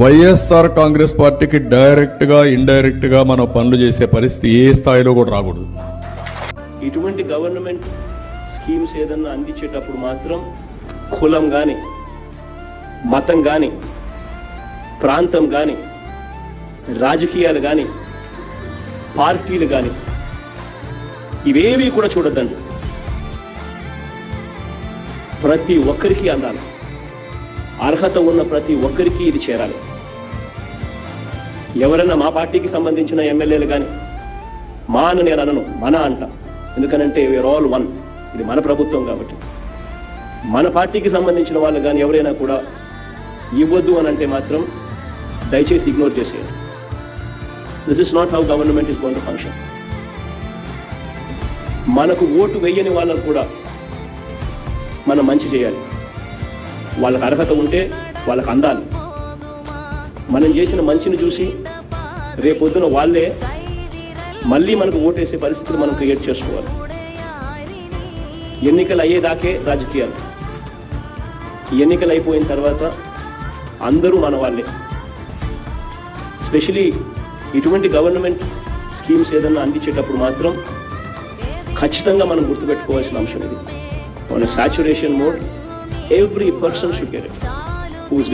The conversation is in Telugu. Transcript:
వైఎస్ఆర్ కాంగ్రెస్ పార్టీకి డైరెక్ట్గా ఇండైరెక్ట్గా మనం పనులు చేసే పరిస్థితి ఏ స్థాయిలో కూడా రాకూడదు. ఇటువంటి గవర్నమెంట్ స్కీమ్స్ ఏదన్నా అందించేటప్పుడు మాత్రం కులం కానీ మతం కానీ ప్రాంతం కానీ రాజకీయాలు కానీ పార్టీలు కానీ ఇవేవి కూడా చూడద్దండి. ప్రతి ఒక్కరికి అందాలి. అర్హత ఉన్న ప్రతి ఒక్కరికి ఇది చేరాలి. ఎవరైనా మా పార్టీకి సంబంధించిన ఎమ్మెల్యేలు కానీ మా అని నేను అనను మన అంట. ఎందుకనంటే వీఆర్ ఆల్ వన్ ఇది మన ప్రభుత్వం కాబట్టి. మన పార్టీకి సంబంధించిన వాళ్ళు కానీ ఎవరైనా కూడా ఇవ్వద్దు అని అంటే మాత్రం దయచేసి ఇగ్నోర్ చేసేయండి. This is not how government is gonna function మనకు ఓటు వేయని వాళ్ళకు కూడా మనం మంచి చేయాలి. వాళ్ళకి అర్హత ఉంటే వాళ్ళకి అందాలి. మనం చేసిన మంచిని చూసి రేపొద్దున వాళ్ళే మళ్ళీ మనకు ఓటేసే పరిస్థితిని మనం క్రియేట్ చేసుకోవాలి. ఎన్నికలు అయ్యేదాకే రాజకీయాలు. ఎన్నికలు అయిపోయిన తర్వాత అందరూ మన వాళ్ళే. స్పెషలీ ఇటువంటి గవర్నమెంట్ స్కీమ్స్ ఏదన్నా అందించేటప్పుడు మాత్రం ఖచ్చితంగా మనం గుర్తుపెట్టుకోవాల్సిన అంశం ఇది. మన saturation mode Every person should get it. Who's